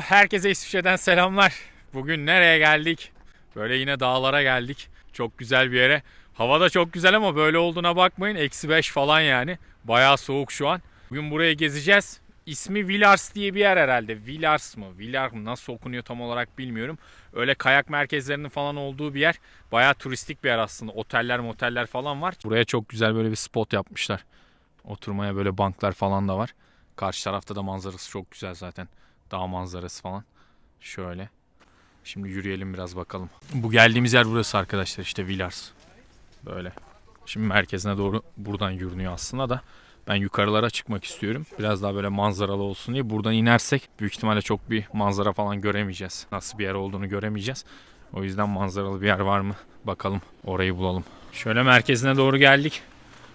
Herkese İsviçre'den selamlar. Bugün nereye geldik? Böyle yine dağlara geldik. Çok güzel bir yere. Hava da çok güzel ama böyle olduğuna bakmayın. Eksi 5 falan yani. Bayağı soğuk şu an. Bugün buraya gezeceğiz. İsmi Villars diye bir yer herhalde. Villars mı? Villar mı? Nasıl okunuyor tam olarak bilmiyorum. Öyle kayak merkezlerinin falan olduğu bir yer. Bayağı turistik bir yer aslında. Oteller moteller falan var. Buraya çok güzel böyle bir spot yapmışlar. Oturmaya böyle banklar falan da var. Karşı tarafta da manzarası çok güzel zaten. Dağ manzarası falan. Şöyle. Şimdi yürüyelim biraz bakalım. Bu geldiğimiz yer burası arkadaşlar işte Villars. Böyle. Şimdi merkezine doğru buradan yürünüyor aslında da. Ben yukarılara çıkmak istiyorum. Biraz daha böyle manzaralı olsun diye. Buradan inersek büyük ihtimalle çok bir manzara falan göremeyeceğiz. Nasıl bir yer olduğunu göremeyeceğiz. O yüzden manzaralı bir yer var mı? Bakalım orayı bulalım. Şöyle merkezine doğru geldik.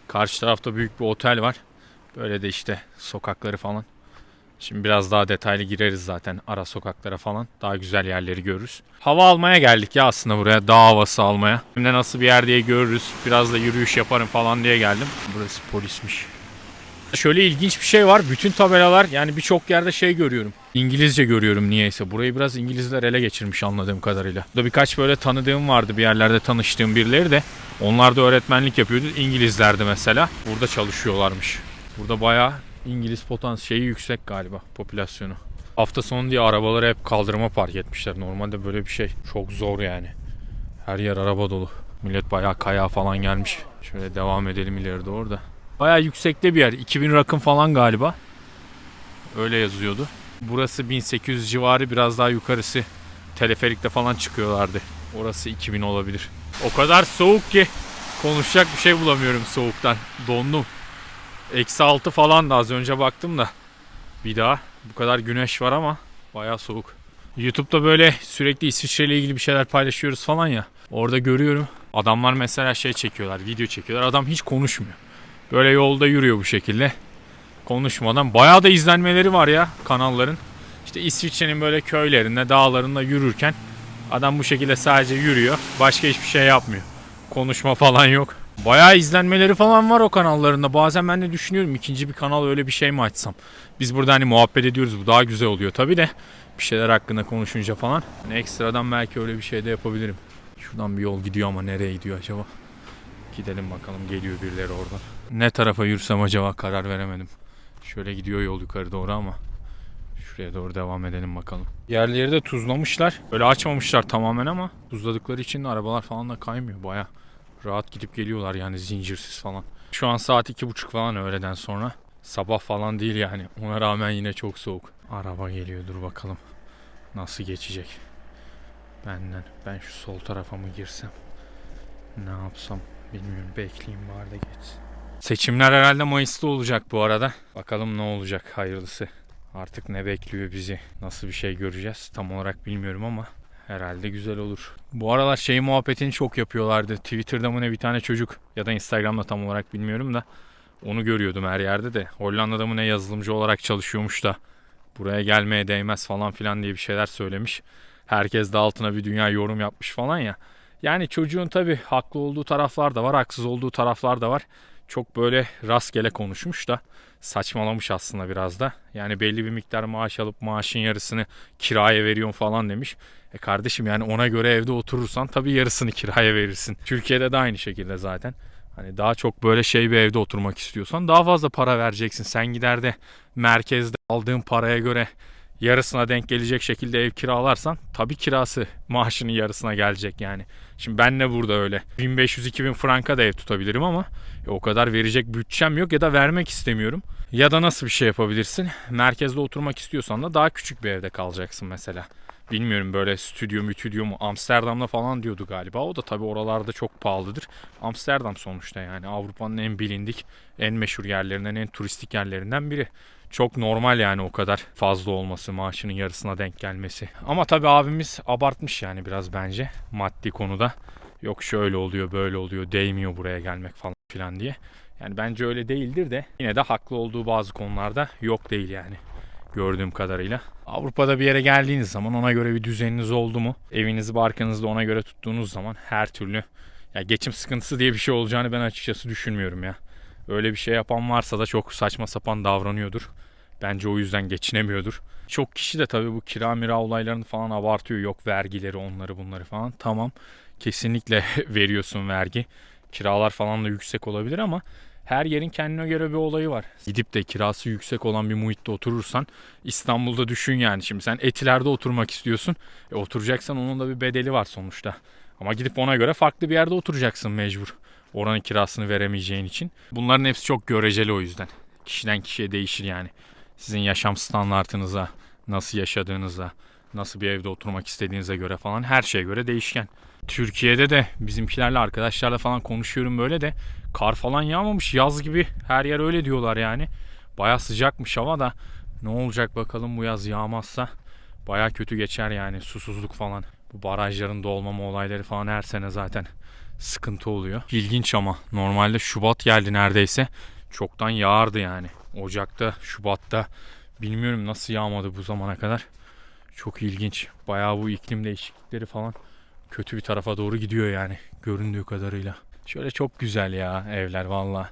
Karşı tarafta büyük bir otel var. Böyle de işte sokakları falan. Şimdi biraz daha detaylı gireriz zaten ara sokaklara falan. Daha güzel yerleri görürüz. Hava almaya geldik ya aslında buraya. Dağ havası almaya. De nasıl bir yer diye görürüz. Biraz da yürüyüş yaparım falan diye geldim. Burası polismiş. Şöyle ilginç bir şey var. Bütün tabelalar yani birçok yerde şey görüyorum. İngilizce görüyorum niyeyse. Burayı biraz İngilizler ele geçirmiş anladığım kadarıyla. Burada birkaç böyle tanıdığım vardı bir yerlerde tanıştığım birileri de. Onlar da öğretmenlik yapıyordu. İngilizlerdi mesela. Burada çalışıyorlarmış. Burada bayağı İngiliz potansiyeli yüksek galiba popülasyonu. Hafta sonu diye arabaları hep kaldırıma park etmişler. Normalde böyle bir şey çok zor yani. Her yer araba dolu. Millet bayağı kaya falan gelmiş. Şöyle devam edelim ileri doğru da. Bayağı yüksekte bir yer. 2000 rakım falan galiba. Öyle yazıyordu. Burası 1800 civarı biraz daha yukarısı. Teleferikte falan çıkıyorlardı. Orası 2000 olabilir. O kadar soğuk ki konuşacak bir şey bulamıyorum soğuktan. Dondum. Eksi 6 falan da az önce baktım da. Bir daha bu kadar güneş var ama bayağı soğuk. YouTube'da böyle sürekli İsviçre ile ilgili bir şeyler paylaşıyoruz falan ya. Orada görüyorum. Adamlar mesela şey çekiyorlar, video çekiyorlar. Adam hiç konuşmuyor. Böyle yolda yürüyor bu şekilde. Konuşmadan. Bayağı da izlenmeleri var ya kanalların. İşte İsviçre'nin böyle köylerinde, dağlarında yürürken adam bu şekilde sadece yürüyor. Başka hiçbir şey yapmıyor. Konuşma falan yok. Bayağı izlenmeleri falan var o kanallarında. Bazen ben de düşünüyorum ikinci bir kanal öyle bir şey mi açsam. Biz burada hani muhabbet ediyoruz bu daha güzel oluyor tabi de. Bir şeyler hakkında konuşunca falan. Hani ekstradan belki öyle bir şey de yapabilirim. Şuradan bir yol gidiyor ama nereye gidiyor acaba? Gidelim bakalım geliyor birileri oradan. Ne tarafa yürüsem acaba karar veremedim. Şöyle gidiyor yol yukarı doğru ama. Şuraya doğru devam edelim bakalım. Yerleri de tuzlamışlar. Böyle açmamışlar tamamen ama tuzladıkları için de arabalar falan da kaymıyor baya. Rahat gidip geliyorlar yani zincirsiz falan. Şu an saat iki buçuk falan öğleden sonra. Sabah falan değil yani. Ona rağmen yine çok soğuk. Araba geliyor dur bakalım. Nasıl geçecek? Benden. Ben şu sol tarafa mı girsem? Ne yapsam bilmiyorum. Bekleyeyim bari de geçsin. Seçimler herhalde Mayıs'ta olacak bu arada. Bakalım ne olacak hayırlısı. Artık ne bekliyor bizi? Nasıl bir şey göreceğiz? Tam olarak bilmiyorum ama herhalde güzel olur. Bu aralar şey muhabbetini çok yapıyorlardı. Twitter'da mı ne bir tane çocuk ya da Instagram'da tam olarak bilmiyorum da onu görüyordum her yerde de. Hollanda'da mı ne yazılımcı olarak çalışıyormuş da buraya gelmeye değmez falan filan diye bir şeyler söylemiş. Herkes de altına bir dünya yorum yapmış falan ya. Yani çocuğun tabii haklı olduğu taraflar da var, haksız olduğu taraflar da var. Çok böyle rastgele konuşmuş da saçmalamış aslında biraz da. Yani belli bir miktar maaş alıp maaşın yarısını kiraya veriyorum falan demiş. E kardeşim yani ona göre evde oturursan tabii yarısını kiraya verirsin. Türkiye'de de aynı şekilde zaten. Hani daha çok böyle şey bir evde oturmak istiyorsan daha fazla para vereceksin. Sen gider de merkezde aldığın paraya göre yarısına denk gelecek şekilde ev kiralarsan tabii kirası maaşının yarısına gelecek yani. Şimdi ben de burada öyle 1500-2000 franka da ev tutabilirim ama e, o kadar verecek bütçem yok ya da vermek istemiyorum. Ya da nasıl bir şey yapabilirsin? Merkezde oturmak istiyorsan da daha küçük bir evde kalacaksın mesela. Bilmiyorum böyle stüdyo mütüdyo mu Amsterdam'da falan diyordu galiba. O da tabii oralarda çok pahalıdır. Amsterdam sonuçta yani Avrupa'nın en bilindik, en meşhur yerlerinden, en turistik yerlerinden biri. Çok normal yani o kadar fazla olması, maaşının yarısına denk gelmesi. Ama tabii abimiz abartmış yani biraz bence maddi konuda. Yok şöyle oluyor, böyle oluyor, değmiyor buraya gelmek falan filan diye. Yani bence öyle değildir de yine de haklı olduğu bazı konularda yok değil yani gördüğüm kadarıyla. Avrupa'da bir yere geldiğiniz zaman ona göre bir düzeniniz oldu mu? Evinizi barkınızı da ona göre tuttuğunuz zaman her türlü ya geçim sıkıntısı diye bir şey olacağını ben açıkçası düşünmüyorum ya. Öyle bir şey yapan varsa da çok saçma sapan davranıyordur. Bence o yüzden geçinemiyordur. Çok kişi de tabii bu kira mira olaylarını falan abartıyor. Yok vergileri onları bunları falan. Tamam kesinlikle veriyorsun vergi. Kiralar falan da yüksek olabilir ama her yerin kendine göre bir olayı var. Gidip de kirası yüksek olan bir muhitte oturursan İstanbul'da düşün yani. Şimdi sen Etiler'de oturmak istiyorsun. E, oturacaksan onun da bir bedeli var sonuçta. Ama gidip ona göre farklı bir yerde oturacaksın mecbur. Oranın kirasını veremeyeceğin için. Bunların hepsi çok göreceli o yüzden. Kişiden kişiye değişir yani. Sizin yaşam standartınıza, nasıl yaşadığınıza, nasıl bir evde oturmak istediğinize göre falan her şeye göre değişken. Türkiye'de de bizimkilerle arkadaşlarla falan konuşuyorum böyle de kar falan yağmamış yaz gibi her yer öyle diyorlar yani. Baya sıcakmış hava da ne olacak bakalım bu yaz yağmazsa baya kötü geçer yani susuzluk falan. Bu barajların dolmama olayları falan her sene zaten sıkıntı oluyor. İlginç ama normalde Şubat geldi neredeyse çoktan yağardı yani. Ocak'ta, Şubat'ta bilmiyorum nasıl yağmadı bu zamana kadar. Çok ilginç. Bayağı bu iklim değişiklikleri falan kötü bir tarafa doğru gidiyor yani göründüğü kadarıyla. Şöyle çok güzel ya evler valla.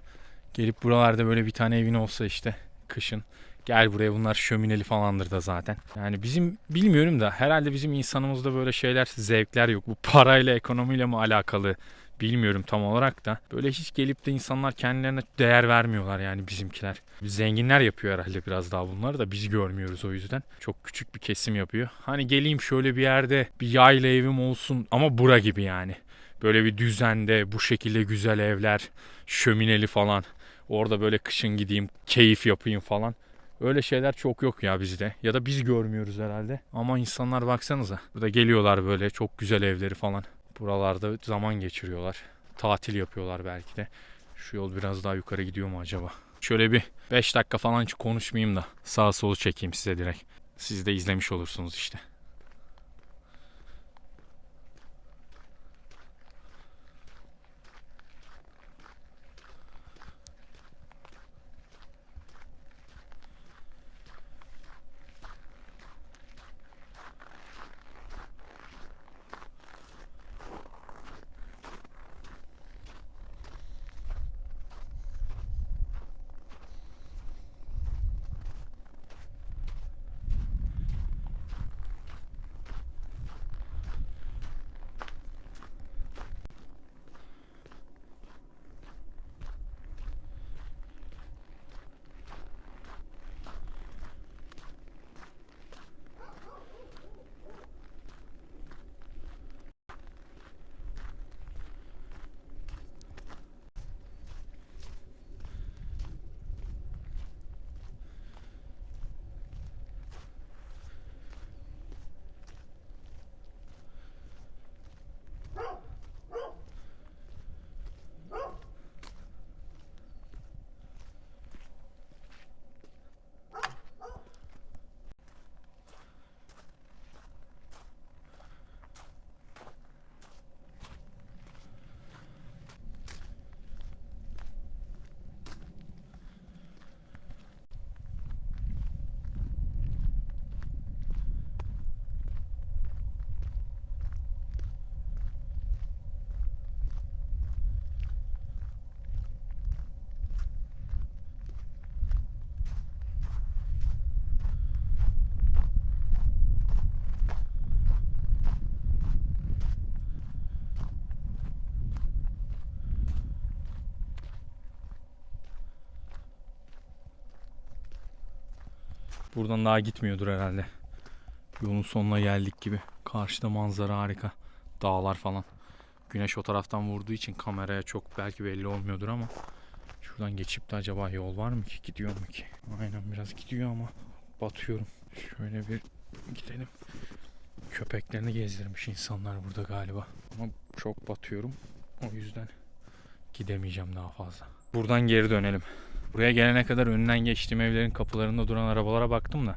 Gelip buralarda böyle bir tane evin olsa işte kışın. Gel buraya bunlar şömineli falandır da zaten. Yani bizim bilmiyorum da herhalde bizim insanımızda böyle şeyler zevkler yok. Bu parayla ekonomiyle mi alakalı bilmiyorum tam olarak da. Böyle hiç gelip de insanlar kendilerine değer vermiyorlar yani bizimkiler. Zenginler yapıyor herhalde biraz daha bunları da biz görmüyoruz o yüzden. Çok küçük bir kesim yapıyor. Hani geleyim şöyle bir yerde bir yayla evim olsun ama bura gibi yani. Böyle bir düzende bu şekilde güzel evler, şömineli falan. Orada böyle kışın gideyim, keyif yapayım falan. Öyle şeyler çok yok ya bizde. Ya da biz görmüyoruz herhalde. Ama insanlar baksanıza. Burada geliyorlar böyle çok güzel evleri falan. Buralarda zaman geçiriyorlar. Tatil yapıyorlar belki de. Şu yol biraz daha yukarı gidiyor mu acaba? Şöyle bir 5 dakika falan hiç konuşmayayım da sağ solu çekeyim size direkt. Siz de izlemiş olursunuz işte. Buradan daha gitmiyordur herhalde. Yolun sonuna geldik gibi. Karşıda manzara harika. Dağlar falan. Güneş o taraftan vurduğu için kameraya çok belki belli olmuyordur ama şuradan geçip de acaba yol var mı ki? Gidiyor mu ki? Aynen biraz gidiyor ama batıyorum. Şöyle bir gidelim. Köpeklerini gezdirmiş insanlar burada galiba. Ama çok batıyorum. O yüzden gidemeyeceğim daha fazla. Buradan geri dönelim. Buraya gelene kadar önünden geçtiğim evlerin kapılarında duran arabalara baktım da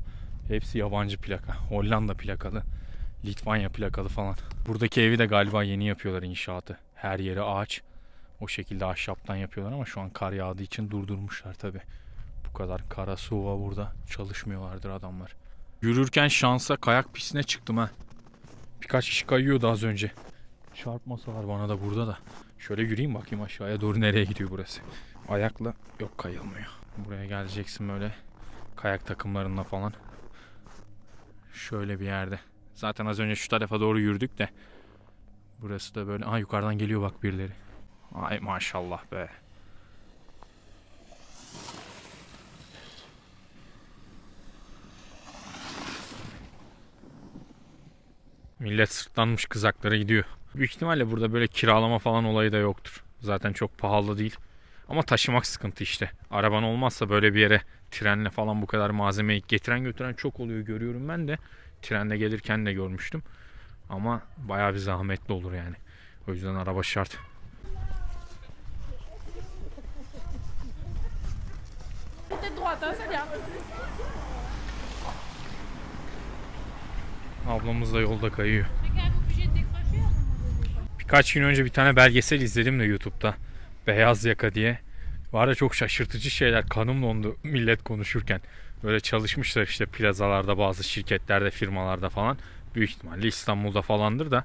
hepsi yabancı plaka. Hollanda plakalı, Litvanya plakalı falan. Buradaki evi de galiba yeni yapıyorlar inşaatı. Her yeri ağaç. O şekilde ahşaptan yapıyorlar ama şu an kar yağdığı için durdurmuşlar tabi. Bu kadar kara suva burada çalışmıyorlardır adamlar. Yürürken şansa kayak pistine çıktım ha. Birkaç kişi kayıyordu az önce. Çarpmasalar bana da burada da. Şöyle yürüyeyim bakayım aşağıya doğru nereye gidiyor burası. Ayakla yok kayılmıyor. Buraya geleceksin böyle Kayak takımlarında falan. Şöyle bir yerde. Zaten az önce şu tarafa doğru yürüdük de. Burası da böyle. Aa yukarıdan geliyor bak birileri. Ay maşallah be. Millet sırtlanmış kızaklara gidiyor. Büyük ihtimalle burada böyle kiralama falan olayı da yoktur. Zaten çok pahalı değil. Ama taşımak sıkıntı işte. Araban olmazsa böyle bir yere trenle falan bu kadar malzemeyi getiren götüren çok oluyor görüyorum ben de. Trenle gelirken de görmüştüm. Ama bayağı bir zahmetli olur yani. O yüzden araba şart. Ablamız da yolda kayıyor. Birkaç gün önce bir tane belgesel izledim de YouTube'da. Beyaz Yaka diye. Var ya çok şaşırtıcı şeyler. Kanım dondu millet konuşurken. Böyle çalışmışlar işte plazalarda bazı şirketlerde firmalarda falan. Büyük ihtimalle İstanbul'da falandır da.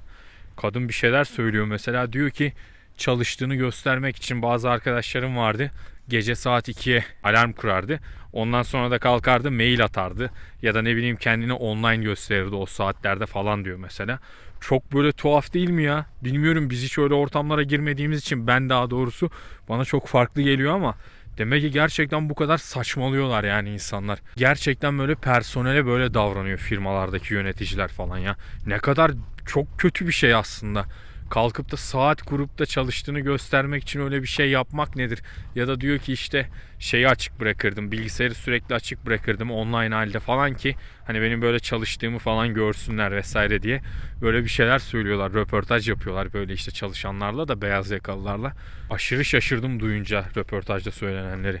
Kadın bir şeyler söylüyor mesela diyor ki çalıştığını göstermek için bazı arkadaşlarım vardı. Gece saat 2'ye alarm kurardı. Ondan sonra da kalkardı mail atardı. Ya da ne bileyim kendini online gösterirdi o saatlerde falan diyor mesela. Çok böyle tuhaf değil mi ya? Bilmiyorum biz hiç öyle ortamlara girmediğimiz için ben daha doğrusu bana çok farklı geliyor ama demek ki gerçekten bu kadar saçmalıyorlar yani insanlar. Gerçekten böyle personele böyle davranıyor firmalardaki yöneticiler falan ya. Ne kadar çok kötü bir şey aslında. Kalkıp da saat kurup da çalıştığını göstermek için öyle bir şey yapmak nedir? Ya da diyor ki işte şeyi açık bırakırdım. Bilgisayarı sürekli açık bırakırdım online halde falan ki hani benim böyle çalıştığımı falan görsünler vesaire diye. Böyle bir şeyler söylüyorlar. Röportaj yapıyorlar böyle işte çalışanlarla da beyaz yakalılarla. Aşırı şaşırdım duyunca röportajda söylenenleri.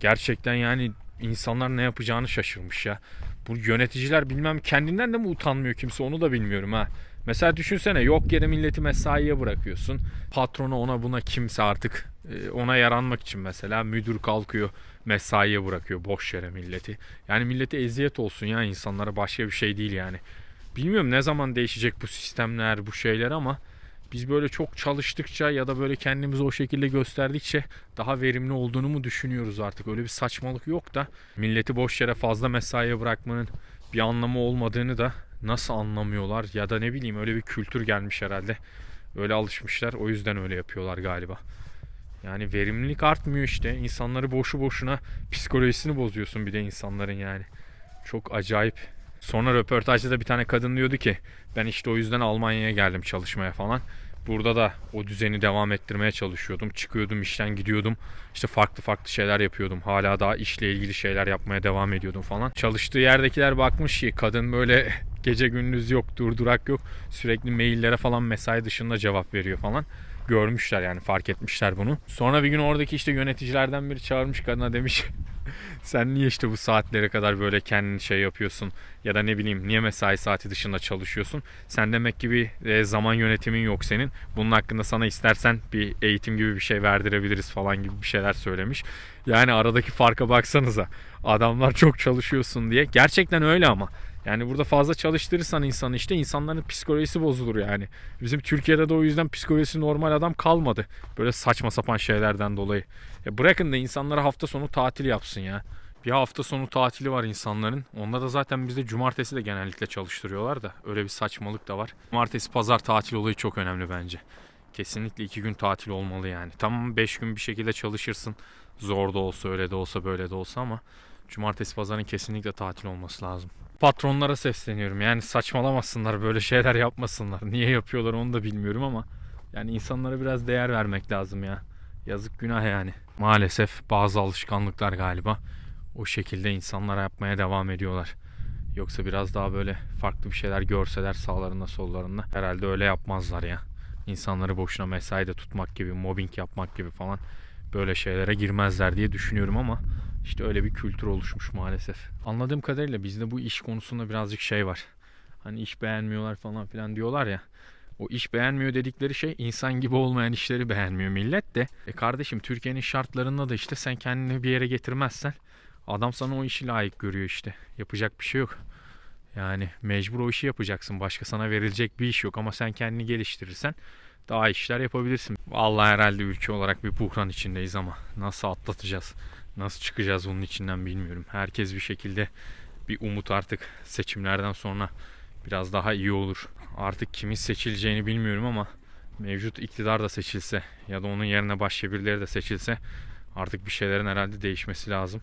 Gerçekten yani insanlar ne yapacağını şaşırmış ya. Bu yöneticiler bilmem kendinden de mi utanmıyor kimse onu da bilmiyorum ha. Mesela düşünsene yok yere milleti mesaiye bırakıyorsun. Patronu ona buna kimse artık e, ona yaranmak için mesela müdür kalkıyor mesaiye bırakıyor boş yere milleti. Yani millete eziyet olsun ya insanlara başka bir şey değil yani. Bilmiyorum ne zaman değişecek bu sistemler bu şeyler ama biz böyle çok çalıştıkça ya da böyle kendimizi o şekilde gösterdikçe daha verimli olduğunu mu düşünüyoruz artık. Öyle bir saçmalık yok da milleti boş yere fazla mesaiye bırakmanın bir anlamı olmadığını da nasıl anlamıyorlar ya da ne bileyim öyle bir kültür gelmiş herhalde. Öyle alışmışlar o yüzden öyle yapıyorlar galiba. Yani verimlilik artmıyor işte. İnsanları boşu boşuna psikolojisini bozuyorsun bir de insanların yani. Çok acayip. Sonra röportajda da bir tane kadın diyordu ki ben işte o yüzden Almanya'ya geldim çalışmaya falan. Burada da o düzeni devam ettirmeye çalışıyordum. Çıkıyordum işten gidiyordum. İşte farklı farklı şeyler yapıyordum. Hala daha işle ilgili şeyler yapmaya devam ediyordum falan. Çalıştığı yerdekiler bakmış ki kadın böyle gece gündüz yok durdurak yok. Sürekli maillere falan mesai dışında cevap veriyor falan görmüşler yani fark etmişler bunu. Sonra bir gün oradaki işte yöneticilerden biri çağırmış kadına demiş sen niye işte bu saatlere kadar böyle kendin şey yapıyorsun ya da ne bileyim niye mesai saati dışında çalışıyorsun? Sen demek ki bir e, zaman yönetimin yok senin. Bunun hakkında sana istersen bir eğitim gibi bir şey verdirebiliriz falan gibi bir şeyler söylemiş. Yani aradaki farka baksanıza. Adamlar çok çalışıyorsun diye. Gerçekten öyle ama. Yani burada fazla çalıştırırsan insanı işte insanların psikolojisi bozulur yani. Bizim Türkiye'de de o yüzden psikolojisi normal adam kalmadı. Böyle saçma sapan şeylerden dolayı. Ya bırakın da insanlara hafta sonu tatil yapsın ya. Bir hafta sonu tatili var insanların. Onda da zaten bizde cumartesi de genellikle çalıştırıyorlar da. Öyle bir saçmalık da var. Cumartesi pazar tatil olayı çok önemli bence. Kesinlikle iki gün tatil olmalı yani. Tamam beş gün bir şekilde çalışırsın. Zor da olsa öyle de olsa böyle de olsa ama cumartesi pazarın kesinlikle tatil olması lazım. Patronlara sesleniyorum. Yani saçmalamasınlar böyle şeyler yapmasınlar. Niye yapıyorlar onu da bilmiyorum ama yani insanlara biraz değer vermek lazım ya. Yazık günah yani. Maalesef bazı alışkanlıklar galiba o şekilde insanlara yapmaya devam ediyorlar. Yoksa biraz daha böyle farklı bir şeyler görseler sağlarında sollarında herhalde öyle yapmazlar ya. İnsanları boşuna mesaide tutmak gibi, mobbing yapmak gibi falan böyle şeylere girmezler diye düşünüyorum ama işte öyle bir kültür oluşmuş maalesef. Anladığım kadarıyla bizde bu iş konusunda birazcık şey var. Hani iş beğenmiyorlar falan filan diyorlar ya. O iş beğenmiyor dedikleri şey insan gibi olmayan işleri beğenmiyor millet de. E kardeşim Türkiye'nin şartlarında da işte sen kendini bir yere getirmezsen adam sana o işi layık görüyor işte. Yapacak bir şey yok. Yani mecbur o işi yapacaksın. Başka sana verilecek bir iş yok ama sen kendini geliştirirsen daha işler yapabilirsin. Vallahi herhalde ülke olarak bir buhran içindeyiz ama nasıl atlatacağız? Nasıl çıkacağız bunun içinden bilmiyorum. Herkes bir şekilde bir umut artık seçimlerden sonra biraz daha iyi olur. Artık kimin seçileceğini bilmiyorum ama mevcut iktidar da seçilse ya da onun yerine başka birileri de seçilse artık bir şeylerin herhalde değişmesi lazım.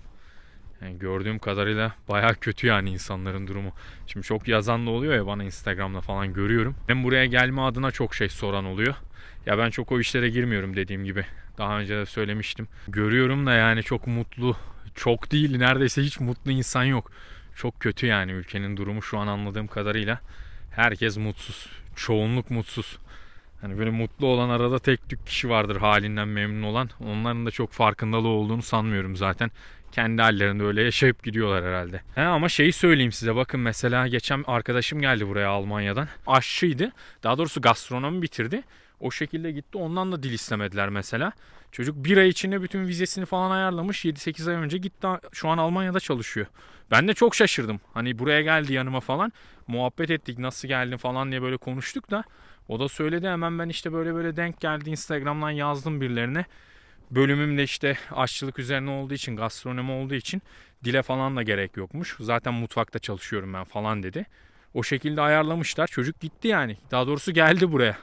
Yani gördüğüm kadarıyla baya kötü yani insanların durumu. Şimdi çok yazan da oluyor ya bana Instagram'da falan görüyorum. Hem buraya gelme adına çok şey soran oluyor. Ya ben çok o işlere girmiyorum dediğim gibi. Daha önce de söylemiştim. Görüyorum da yani çok mutlu, çok değil neredeyse hiç mutlu insan yok. Çok kötü yani ülkenin durumu şu an anladığım kadarıyla. Herkes mutsuz. Çoğunluk mutsuz. Hani böyle mutlu olan arada tek tük kişi vardır halinden memnun olan. Onların da çok farkındalığı olduğunu sanmıyorum zaten. Kendi hallerinde öyle yaşayıp gidiyorlar herhalde. He ama şeyi söyleyeyim size bakın mesela geçen arkadaşım geldi buraya Almanya'dan. Aşçıydı. Daha doğrusu gastronomi bitirdi. O şekilde gitti. Ondan da dil istemediler mesela. Çocuk bir ay içinde bütün vizesini falan ayarlamış. 7-8 ay önce gitti. Şu an Almanya'da çalışıyor. Ben de çok şaşırdım. Hani buraya geldi yanıma falan. Muhabbet ettik nasıl geldin falan diye böyle konuştuk da. O da söyledi hemen ben işte böyle böyle denk geldi Instagram'dan yazdım birilerine. Bölümüm de işte aşçılık üzerine olduğu için, gastronomi olduğu için dile falan da gerek yokmuş. Zaten mutfakta çalışıyorum ben falan dedi. O şekilde ayarlamışlar. Çocuk gitti yani. Daha doğrusu geldi buraya.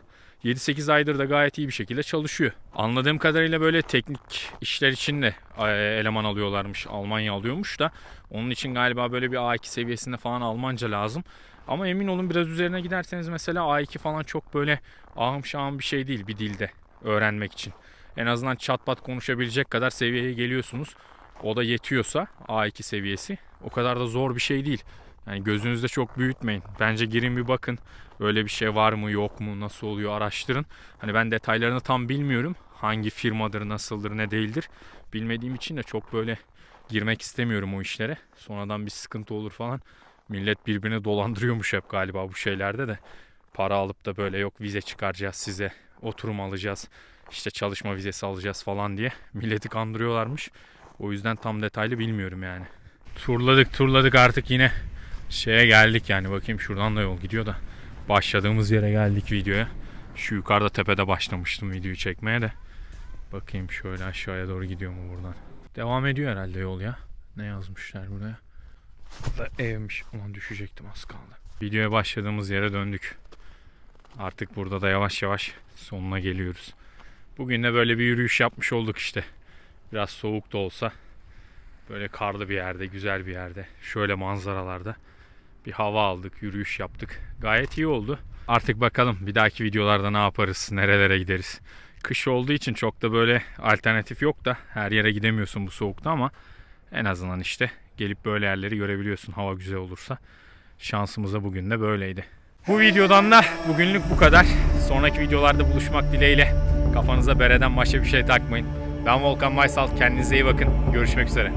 7-8 aydır da gayet iyi bir şekilde çalışıyor. Anladığım kadarıyla böyle teknik işler için de e, eleman alıyorlarmış. Almanya alıyormuş da. Onun için galiba böyle bir A2 seviyesinde falan Almanca lazım. Ama emin olun biraz üzerine giderseniz mesela A2 falan çok böyle ahım şahım bir şey değil bir dilde öğrenmek için. En azından çat pat konuşabilecek kadar seviyeye geliyorsunuz. O da yetiyorsa A2 seviyesi. O kadar da zor bir şey değil. Yani gözünüzde çok büyütmeyin. Bence girin bir bakın. Öyle bir şey var mı yok mu nasıl oluyor araştırın. Hani ben detaylarını tam bilmiyorum. Hangi firmadır nasıldır ne değildir. Bilmediğim için de çok böyle girmek istemiyorum o işlere. Sonradan bir sıkıntı olur falan. Millet birbirini dolandırıyormuş hep galiba bu şeylerde de. Para alıp da böyle yok vize çıkaracağız size. Oturum alacağız. İşte çalışma vizesi alacağız falan diye. Milleti kandırıyorlarmış. O yüzden tam detaylı bilmiyorum yani. Turladık turladık artık yine şeye geldik yani. Bakayım şuradan da yol gidiyor da. Başladığımız yere geldik videoya. Şu yukarıda tepede başlamıştım videoyu çekmeye de. Bakayım şöyle aşağıya doğru gidiyor mu buradan. Devam ediyor herhalde yol ya. Ne yazmışlar buraya? Da evmiş. Ulan düşecektim az kaldı. Videoya başladığımız yere döndük. Artık burada da yavaş yavaş sonuna geliyoruz. Bugün de böyle bir yürüyüş yapmış olduk işte. Biraz soğuk da olsa. Böyle karlı bir yerde, güzel bir yerde. Şöyle manzaralarda bir hava aldık, yürüyüş yaptık. Gayet iyi oldu. Artık bakalım bir dahaki videolarda ne yaparız, nerelere gideriz. Kış olduğu için çok da böyle alternatif yok da her yere gidemiyorsun bu soğukta ama en azından işte gelip böyle yerleri görebiliyorsun hava güzel olursa. Şansımız da bugün de böyleydi. Bu videodan da bugünlük bu kadar. Sonraki videolarda buluşmak dileğiyle. Kafanıza bereden başka bir şey takmayın. Ben Volkan Maysal. Kendinize iyi bakın. Görüşmek üzere.